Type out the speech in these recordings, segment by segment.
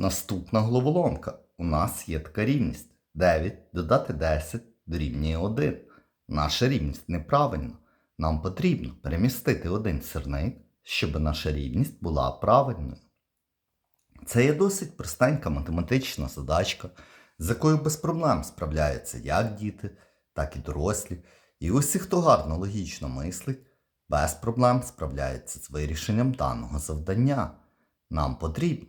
Наступна головоломка. У нас є така рівність. 9 додати 10 дорівнює 1. Наша рівність неправильна. Нам потрібно перемістити один сірник, щоб наша рівність була правильною. Це є досить простенька математична задачка, з якою без проблем справляються як діти, так і дорослі. І усі, хто гарно логічно мислить, без проблем справляється з вирішенням даного завдання. Нам потрібно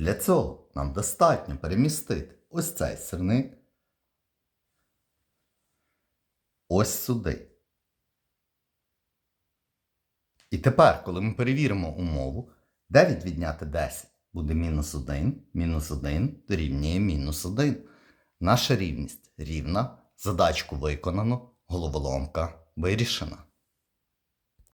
Для цього нам достатньо перемістити ось цей сирник ось сюди. І тепер, коли ми перевіримо умову, 9 відняти 10 буде мінус 1, мінус 1 дорівнює мінус 1. Наша рівність рівна, задачку виконано, головоломка вирішена.